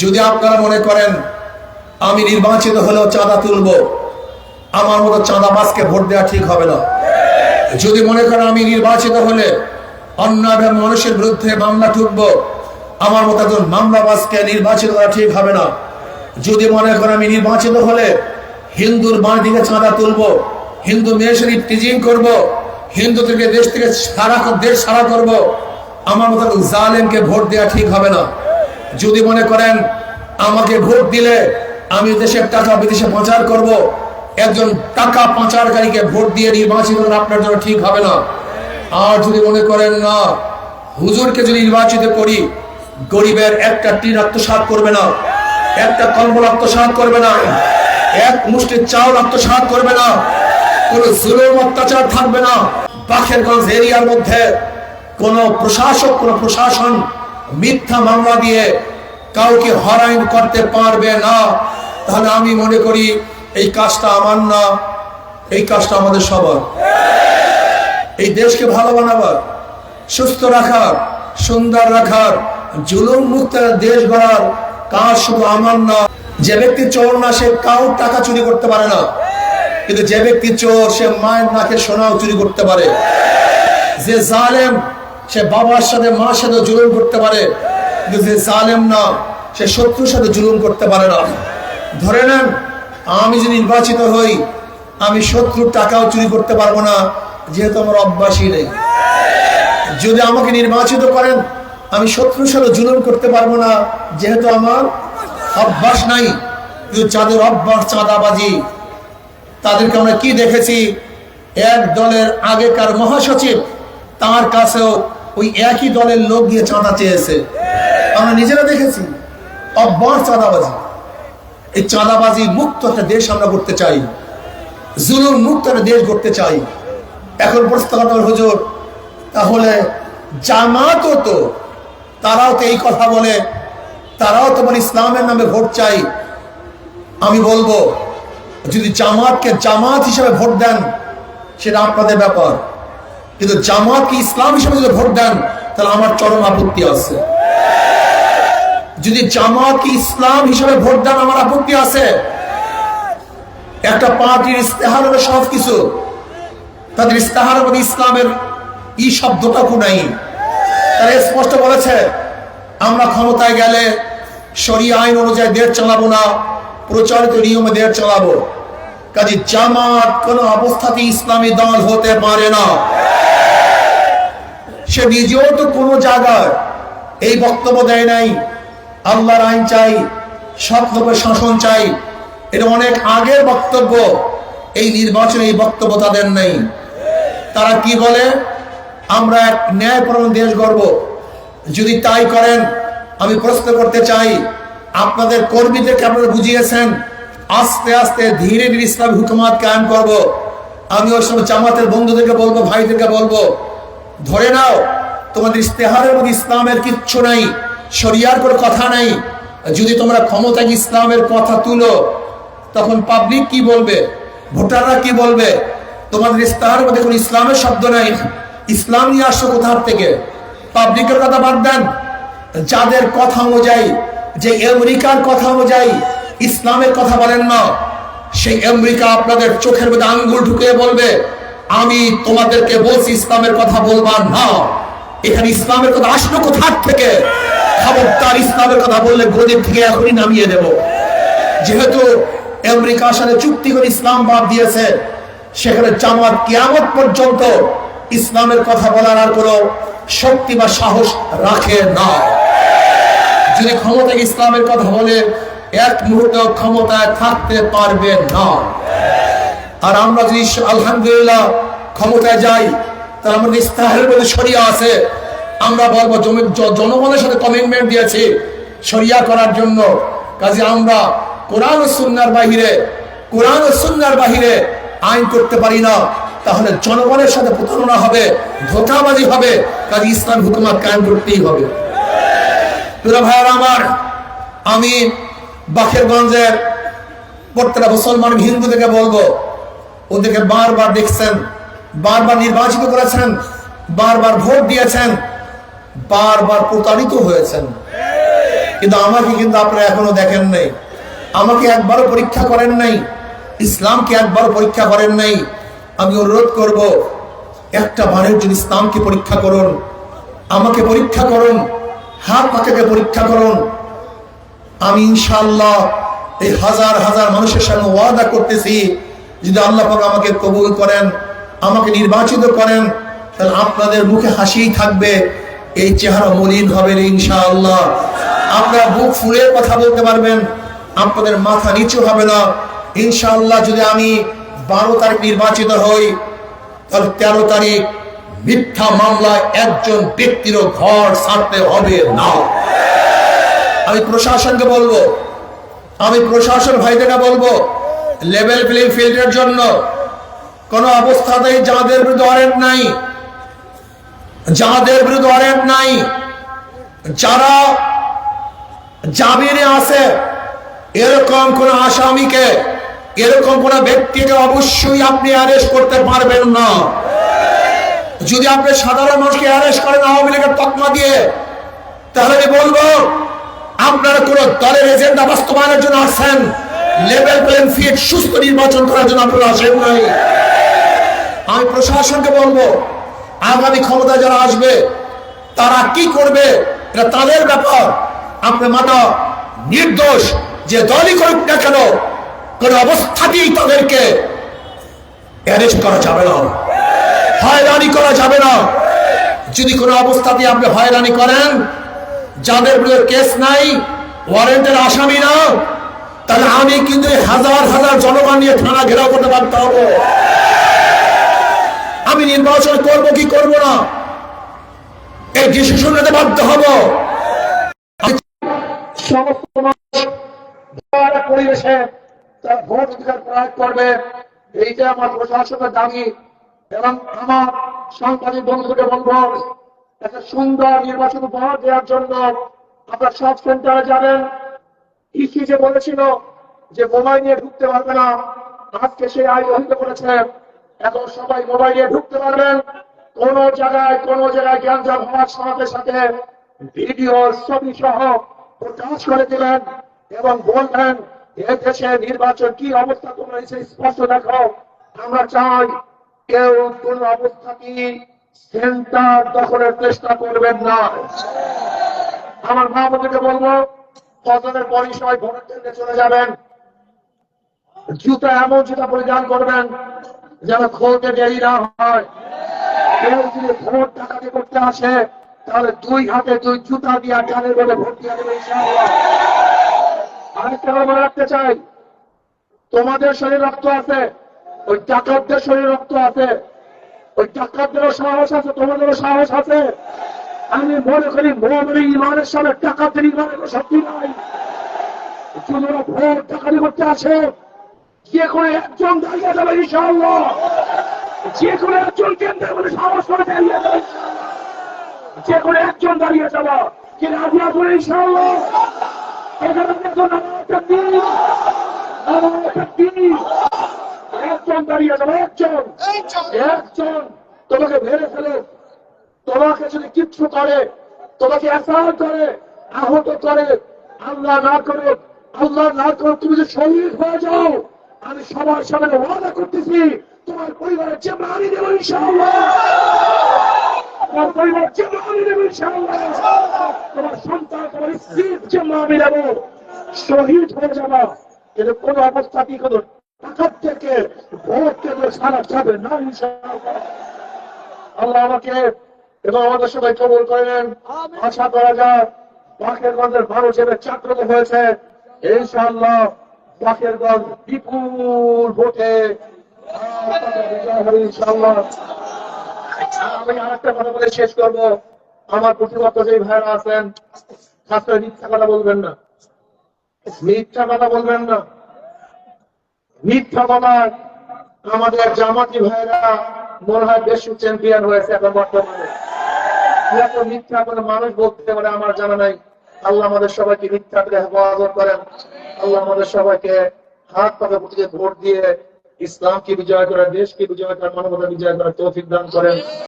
যদি আপনারা মনে করেন, আমি নির্বাচিত হলেও চাঁদা তুলব, আমার মতো চাঁদা বাসকে ভোট দেওয়া ঠিক হবে না। যদি মনে করেন আমি নির্বাচিত হলে অন্যায় মানুষের বিরুদ্ধে মামলা ঠুকব আমার মতো একজন মামলাবাজকে নির্বাচিত করা ঠিক হবে না। যদি মনে করেন আমি নির্বাচিত হলে হিন্দুর বাঁ দিকে চাঁদা তুলবো, হিন্দু মেয়েশরী টিজিং করব, হিন্দু থেকে দেশ থেকে সারা দেশ সারা করব, আমার মতো জালেমকে ভোট দেওয়া ঠিক হবে না। যদি মনে করেন আমাকে ভোট দিলে আমি দেশের টাকা বিদেশে পাচার করব, একজন টাকা পাচারকারীকে ভোট দিয়ে নির্বাচিত আপনার জন্য ঠিক হবে না। আর যদি মনে করেন না, হুজুরকে যদি নির্বাচিত করি, গরিবের একটা টিন আত্মসাত করবে না, একটা কম্বল আত্মসাত করবে না, এক মুষ্টির চাউল আত্মসাত করবে না, কোন জুলুম অত্যাচার থাকবে না। বাখেরগঞ্জ এরিয়ার মধ্যে কোন প্রশাসক, কোন প্রশাসন মিথ্যা মামলা দিয়ে কাউকে হরাইন করতে পারবে না, তাহলে আমি মনে করি এই কাজটা আমার না, এই কাজটা আমাদের সবার। এই দেশকে ভালো বানাবার, সুস্থ রাখার, সুন্দর রাখার, জুলুম মুক্ত দেশ গড়ার কাজ শুধু আমার না, যে ব্যক্তি চোর না, সে কাউর টাকা চুরি করতে পারে না। কিন্তু যে ব্যক্তি চোর, সে মায়ের নাকে সোনাও চুরি করতে পারে। যে জালেম সে বাবার সাথে, মার সাথে জুলুম করতে পারে, কিন্তু যে জালেম না, সে শত্রুর সাথে জুলুম করতে পারে না। ধরে নেন, আমি যদি নির্বাচিত হই, আমি শত্রুর টাকাও চুরি করতে পারব না, যেহেতু আমার অভ্যাসই নেই। যদি আমাকে নির্বাচিত করেন, আমি শত্রুর সাথে জুলুম করতে পারব না, যেহেতু আমার অভ্যাস নাই, কিন্তু যাদের অভ্যাস চাঁদাবাজি, তাদেরকে আমরা কি দেখেছি? এক দলের আগেকার মহাসচিব তার কাছেও ওই একই দলের লোক গিয়ে চাঁদা চেয়েছে। আমরা নিজেরা দেখেছি অভ্যাস চাঁদাবাজি। এই চাঁদাবাজি মুক্ত একটা দেশ আমরা করতে চাই। জুলুম মুক্ত একটা দেশ করতে চাই। এখন প্রস্তাব হুজুর, তাহলে জামাতও তো, তারাও তো এই কথা বলে, তারাও তো মানে ইসলামের নামে ভোট চাই। আমি বলব, যদি জামাতকে জামাত হিসেবে ভোট দেন, সেটা আপনাদের ব্যাপার। কিন্তু জামাতকে ইসলাম হিসেবে যদি ভোট দেন, তাহলে আমার চরম আপত্তি আছে। যদি জামাতকে ইসলাম হিসেবে ভোট দেন, আমার আপত্তি আছে। একটা পার্টির ইস্তেহার হলো সব কিছু তাদের ইস্তেহার মধ্যে ইসলামের ই শব্দটাও নাই। তারা স্পষ্ট বলেছে, আমরা ক্ষমতায় গেলে সরি আইন অনুযায়ী দেশ চালাবো না, প্রচারিত নিয়মে দেশ চালাবো। কাজে জামাত কোন অবস্থাতে ইসলামী দল হতে পারে না। সে নিজেও তো কোনো জায়গায় এই বক্তব্য দেয় নাই। আল্লাহর আইন চাই সৎলোকের শাসন চাই। এটা অনেক আগের বক্তব্য। এই নির্বাচনে এই বক্তব্য তাদের নেই। তারা কি বলে? আমরা এক ন্যায়পরণ দেশ গর্ব। যদি তাই করেন, আমি প্রশ্ন করতে চাই, আপনাদের কর্মীদেরকে আপনারা বুঝিয়েছেন? আস্তে আস্তে ধীরে ধীরে ইসলাম হুকুমাত কায়েম করব। আমি ওই সময় জামাতের বন্ধুদেরকে বলব, ভাইদেরকে বলব ধরে নাও, তোমাদের ইস্তেহারের মধ্যে ইসলামের কিচ্ছু নাই, শরিয়ার কোনো কথা নাই। যদি তোমরা ক্ষমতায় ইসলামের কথা তুলো, তখন পাবলিক কি বলবে? ভোটাররা কি বলবে? তোমাদের ইস্তেহারের মধ্যে কোনো ইসলামের শব্দ নাই। ইসলাম নিয়ে আসছো কোথার থেকে? পাবলিকের কথা বাদ দেন। যাদের কথা অনুযায়ী, যে আমেরিকার কথা অনুযায়ী ইসলামের কথা বলেন না, সেই আমেরিকা আপনাদের চোখের মধ্যে আঙ্গুল ঢুকিয়ে বলবে আমি তোমাদেরকে বলছি, ইসলামের কথা বলবার না। এখানে ইসলামের কথা আসলো কোথার থেকে? খবরদার ইসলামের কথা বললে গরিব থেকে এখনই নামিয়ে দেব। যেহেতু আমেরিকার সাথে চুক্তি করে ইসলাম বাদ দিয়েছে, সেখানে জামাত কিয়ামত পর্যন্ত ইসলামের কথা বলার আর কোনো শক্তি বা সাহস রাখে না। যদি ক্ষমতায় ইসলামের কথা বলে, এক মুহূর্ত ক্ষমতায় থাকতে পারবে না। আর আমরা যদি আলহামদুলিল্লাহ ক্ষমতায় যাই, তাহলে আমাদের ইস্তাহারের মধ্যে সরিয়া আছে। আমরা বলব, জমি- জনগণের সাথে কমিটমেন্ট দিয়েছি সরিয়া করার জন্য। কাজে আমরা কোরআন সুন্নার বাহিরে কোরআন সুন্নার বাহিরে আইন করতে পারি না। তাহলে জনগণের সাথে প্রতারণা হবে, ধোকাবাজি হবে। কাজে ইসলাম হুকুমাত কায়েম করতেই হবে। ভাইয়ার আমার, আমি বাখেরগঞ্জের প্রত্যেকটা মুসলমান হিন্দু থেকে বলব ওদেরকে বারবার দেখছেন, বারবার নির্বাচিত করেছেন, বারবার ভোট দিয়েছেন, বারবার প্রতারিত হয়েছেন। কিন্তু আমাকে কিন্তু আপনারা এখনও দেখেন নাই। আমাকে একবারও পরীক্ষা করেন নাই। ইসলামকে একবারও পরীক্ষা করেন নাই। আমি অনুরোধ করব, একটা বারের জন্য ইসলামকে পরীক্ষা করুন। আমাকে পরীক্ষা করুন। হাত পাখাকে পরীক্ষা করুন। আমি ইনশাল্লাহ এই হাজার হাজার মানুষের সঙ্গে ওয়াদা করতেছি। যদি আল্লাহ পাক আমাকে কবুল করেন, আমাকে নির্বাচিত করেন, তাহলে আপনাদের মুখে হাসিই থাকবে, এই চেহারা মলিন হবে ইনশাআল্লাহ। আপনারা বুক ফুলে কথা বলতে পারবেন, আপনাদের মাথা নিচু হবে না। ইনশাআল্লাহ যদি আমি বারো তারিখ নির্বাচিত হই, তাহলে তেরো তারিখ মিথ্যা মামলায় একজন ব্যক্তিরও ঘর ছাড়তে হবে না। আমি প্রশাসনকে বলব, আমি প্রশাসন ভাইদেরকে বলব লেভেল প্লেইং ফিল্ডের জন্য কোন অবস্থাতেই যাদের বিরুদ্ধে ওয়ারেন্ট নাই, যাদের বিরুদ্ধে ওয়ারেন্ট নাই, যারা জামিনে আছে, এরকম কোন আসামিকে, এরকম কোন ব্যক্তিকে অবশ্যই আপনি অ্যারেস্ট করতে পারবেন না। যদি আপনি সাধারণ মানুষকে অ্যারেস্ট করেন, আওয়ামী লীগের তকমা দিয়ে, তাহলে আমি বলব, আপনারা কোন দলের এজেন্ডা বাস্তবায়নের জন্য আসছেন। লেভেল প্লেন ফিট সুস্থ নির্বাচন করার জন্য আপনারা আসেন নাই আমি প্রশাসনকে বলব, আগামী ক্ষমতা যারা আসবে, তারা কি করবে? এটা তাদের ব্যাপার। আপনার মাতা নির্দোষ, যে দলই করুক না কেন, কোন অবস্থাতেই তাদেরকে অ্যারেস্ট করা যাবে না। হয়রানি করা যাবে না। যদি কোনো অবস্থাতে আপনি হয়রানি করেন, যাদের বিরুদ্ধে কেস নাই, ওয়ারেন্টের আসামি না তাহলে আমি কিন্তু হাজার হাজার জনগণ নিয়ে থানা ঘেরাও করতে পারতে হবে। আমি নির্বাচন করব কি করব না? এই ডিসিশন নিতে বাধ্য হব। পরিবেশে তার ভোট অধিকার প্রয়োগ করবে। এইটা আমার প্রশাসনের দাবি। এবং আমার সাংবাদিক বন্ধুকে বলব, একটা সুন্দর নির্বাচন উপহার দেওয়ার জন্য আপনার সব সেন্টারে যাবেন। ইসি যে বলেছিল যে মোবাইল নিয়ে ঢুকতে পারবে না, আজকে সেই আইন অহিত করেছে। এখন সবাই মোবাইল নিয়ে ঢুকতে পারবেন। কোন জায়গায় কোন জায়গায় জ্ঞানজাম হওয়ার সাথে সাথে ভিডিও, ছবি সহ প্রকাশ করে দিলেন এবং বললেন, এ দেশে নির্বাচন কি অবস্থা তোমরা এসে স্পষ্ট দেখো। আমরা চাই কেউ কোন অবস্থাতেই সেন্টার দখলের চেষ্টা করবেন না। আমার মা বলব ফজরের পরই সবাই ভোটের কেন্দ্রে চলে যাবেন? জুতা এমন জুতা পরিধান করবেন যেন খোলতে দেরি না হয়। কেউ যদি ভোট ডাকাতি করতে আসে, তাহলে দুই হাতে দুই জুতা দিয়া বলে ভোট দিয়ে দেবে আরেকটা মনে রাখতে চাই, তোমাদের শরীর রক্ত আছে, ওই ডাকাতদের শরীর রক্ত আছে, ওই ডাকাতদেরও সাহস আছে, তোমাদেরও সাহস আছে। আমি মনে করি মোহামের ইমানের সামনে ডাকাতের ইমানের কোনো শক্তি নাই। ওরা ভোট ডাকাতি করতে আসে। যে কোনো একজন দাঁড়িয়ে যাবে, ইনশাআল্লাহ। যে কোনো একজন কেন্দ্রের মধ্যে সাহস করে দাঁড়িয়ে যাবে। যে কোনো একজন দাঁড়িয়ে যাবা। কি রাজি করে ইনশাআল্লাহ? একজন দাঁড়িয়ে যাবে, একজন। একজন। তোমাকে ভেড়ে ফেলে। তোমাকে যদি কিচ্ছু করে, তোমাকে অ্যাসার করে, আহত করে, আল্লাহ না করে আল্লাহ না করে তুমি যদি শহীদ হয়ে যাও, আমি সবার সামনে ওয়াদা করতেছি, তোমার পরিবারের যে মারি দেবো তোমার তোমার সন্তান, তোমার মারি দেবো শহীদ হয়ে যাবা। কিন্তু কোন অবস্থাতেই কোনো টাকার থেকে, ভোট কেন্দ্র সারা যাবে না আল্লাহ আমাকে এবং আমাদের সবাই কবল করেন আশা করা যায় বাকেরগঞ্জের মানুষ এবার চাকরত হয়েছে। ইনশাআল্লাহ বাকেরগঞ্জ বিপুল ভোটে ইনশাআল্লাহ। আমি আরেকটা কথা বলে শেষ করব। আমার প্রতিপক্ষ যে ভাইরা আছেন করে মিথ্যা কথা বলবেন না। মিথ্যা কথা বলবেন না। মিথ্যা কথা আমাদের জামাতি ভাইরা মনে হয় বেশি চ্যাম্পিয়ন হয়েছে এখন বর্তমানে। এত মিথ্যা করে মানুষ বলতে পারে, আমার জানা নাই। আল্লাহ আমাদের সবাইকে মিথ্যা থেকে হেফাজত করেন। আল্লাহ আমাদের সবাইকে হাত পাকে ভোট দিয়ে ইসলামকে বিজয় করে, দেশকে বিজয় করে মানবতা বিজয় করে তৌফিক দান করেন।